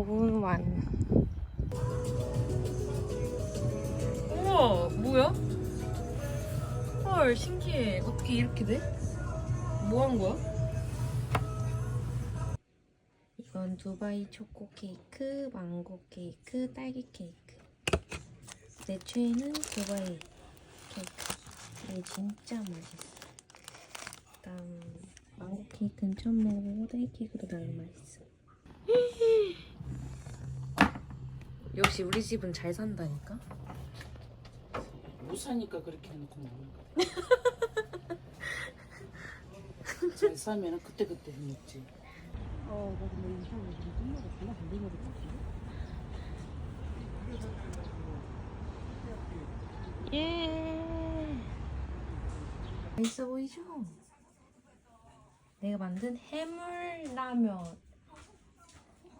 5분 완. 우와, 뭐야? 헐, 신기해. 어떻게 이렇게 돼? 뭐 한 거야? 이건 두바이 초코 케이크, 망고 케이크, 딸기 케이크. 내 최애는 두바이 케이크. 이게 진짜 맛있어. 다음 망고 케이크는 처음 먹어보고 딸기 케이크도 나름 맛있어. 역시 우리 집은 잘 산다니까. 못 사니까 그렇게 해놓고 먹는 거야. 잘 싸면 그때 그때 먹지. 어, 나 근데 이 사람 지금 끝나고 안 되는 것 같은데? 예. 맛있어 보이죠? 내가 만든 해물 라면.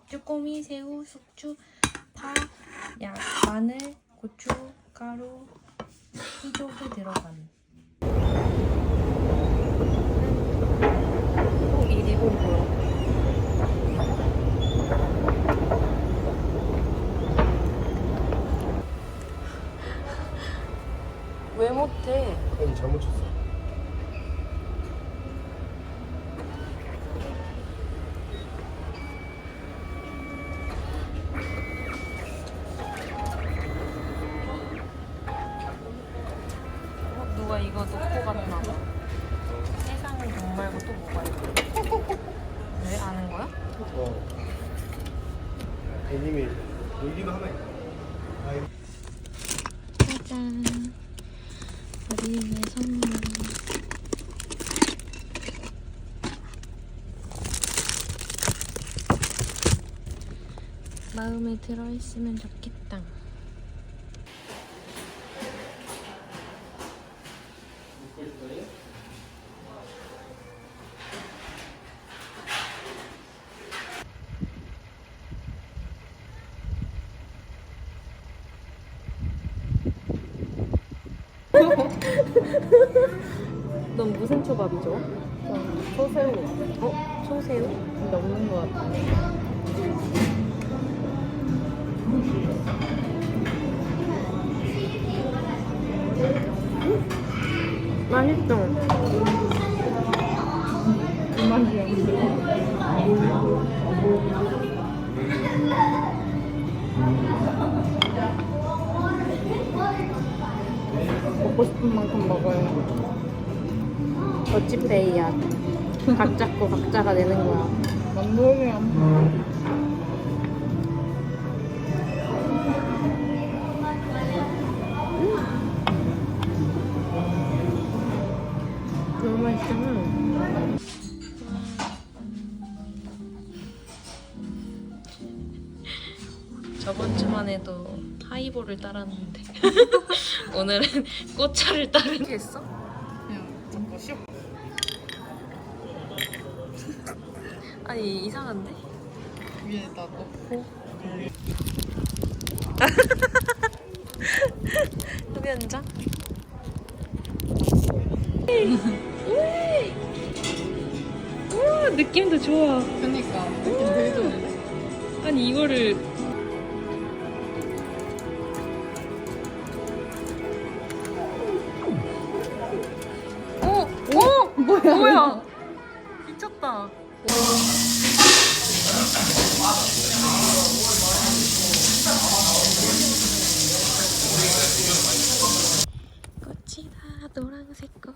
쭈꾸미, 새우, 숙주, 파, 야, 마늘, 고추, 가루, 희족이 들어간. 꼭 이리고 보여. 왜 못해? 아니 잘못 쳤어. 누가 이거 놓고 갔나 봐. 세상에 돈 말고 또 뭐가 있어? 왜 아는 거야? 어. 애님이 여기가 하나 있다. 짜잔. 우리의 선물. 마음에 들어있으면 좋겠다. 넌 무슨 초밥이 좋아? 소새우. 어? 소새우? 근데 없는 것 같아. 맛있어. 그 맛이야. 먹고 싶은 만큼 먹어요. 더치페이야. 각자 거 각자가 내는 거야. 만두면 너무 맛있잖아. 저번 주만 해도 하이볼을 따랐는데 오늘은 꽃차를 따르게 했어? 그냥 자꾸 슉. 아니 이상한데? 위에다 넣고? 우와 느낌도 좋아 그니까 느낌 되게 좋은데? 아니 이거를 미쳤다. 꽃이다 노란색 꽃.